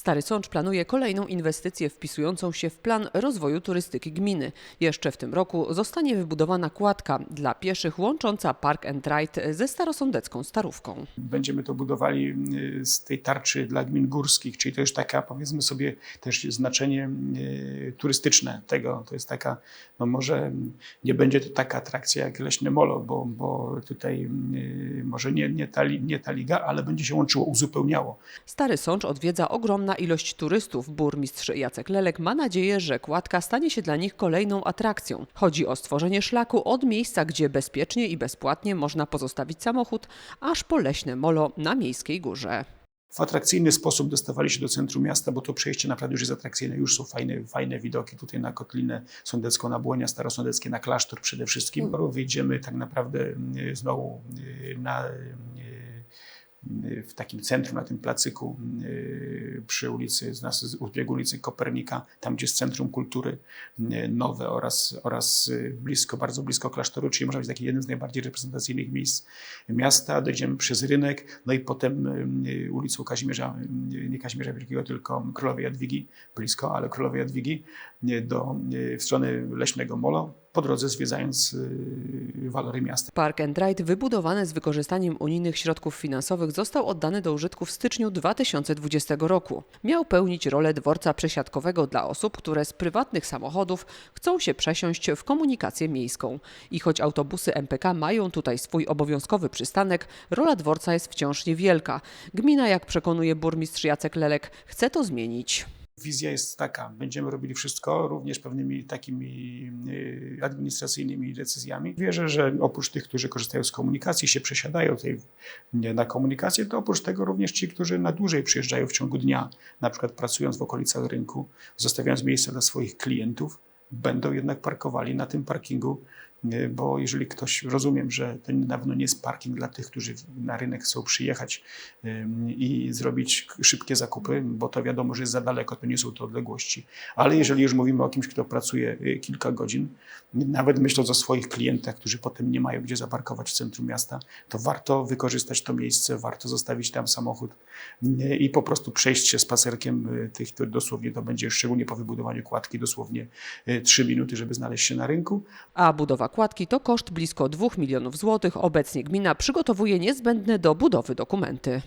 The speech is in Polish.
Stary Sącz planuje kolejną inwestycję wpisującą się w plan rozwoju turystyki gminy. Jeszcze w tym roku zostanie wybudowana kładka dla pieszych łącząca Park and Ride ze starosądecką Starówką. Będziemy to budowali y, z tej tarczy dla gmin górskich, czyli to już taka, powiedzmy sobie, też znaczenie y, turystyczne tego. To jest taka, no może nie będzie to taka atrakcja jak Leśne Molo, bo, bo tutaj y, może nie, nie, ta, nie ta liga, ale będzie się łączyło, uzupełniało. Stary Sącz odwiedza ogromna ilość turystów. Burmistrz Jacek Lelek ma nadzieję, że kładka stanie się dla nich kolejną atrakcją. Chodzi o stworzenie szlaku od miejsca, gdzie bezpiecznie i bezpłatnie można pozostawić samochód, aż po leśne molo na Miejskiej Górze. w atrakcyjny sposób dostawali się do centrum miasta, bo to przejście naprawdę już jest atrakcyjne, już są fajne, fajne widoki tutaj na Kotlinę Sądecką, na Błonia Starosądeckie, na klasztor przede wszystkim. Mm. Wyjdziemy tak naprawdę y, znowu y, na, w takim centrum, na tym placyku y, przy ulicy, z nas, z ulicy Kopernika, tam gdzie jest Centrum Kultury y, Nowe oraz, oraz y, blisko, bardzo blisko klasztoru, czyli można być taki jeden z najbardziej reprezentacyjnych miejsc miasta. Dojdziemy przez rynek, no i potem y, ulicą Kazimierza, y, nie Kazimierza Wielkiego, tylko Królowej Jadwigi, blisko, ale Królowej Jadwigi, y, do, y, w stronę Leśnego Molo, po drodze zwiedzając y, walory miasta. Park and Ride wybudowany z wykorzystaniem unijnych środków finansowych został oddany do użytku w styczniu 2020 roku. Miał pełnić rolę dworca przesiadkowego dla osób, które z prywatnych samochodów chcą się przesiąść w komunikację miejską. I choć autobusy MPK mają tutaj swój obowiązkowy przystanek, rola dworca jest wciąż niewielka. Gmina, jak przekonuje burmistrz Jacek Lelek, chce to zmienić. Wizja jest taka, będziemy robili wszystko, również pewnymi takimi y, administracyjnymi decyzjami. Wierzę, że oprócz tych, którzy korzystają z komunikacji, się przesiadają nie, na komunikację, to oprócz tego również ci, którzy na dłużej przyjeżdżają w ciągu dnia, na przykład pracując w okolicach rynku, zostawiając miejsce dla swoich klientów, będą jednak parkowali na tym parkingu, y, bo jeżeli ktoś, rozumiem, że to na pewno nie jest parking dla tych, którzy na rynek chcą przyjechać ym, i zrobić szybkie zakupy, bo to wiadomo, że jest za daleko, to nie są to odległości. Ale jeżeli już mówimy o kimś, kto pracuje y, kilka godzin, nawet myśląc o swoich klientach, którzy potem nie mają gdzie zaparkować w centrum miasta, to warto wykorzystać to miejsce, warto zostawić tam samochód y, i po prostu przejść się spacerkiem y, tych, który dosłownie to będzie, szczególnie po wybudowaniu kładki, dosłownie y, trzy minuty, żeby znaleźć się na rynku. A budowa kładki to koszt blisko 2 milionów złotych. Obecnie gmina przygotowuje niezbędne do budowy dokumenty.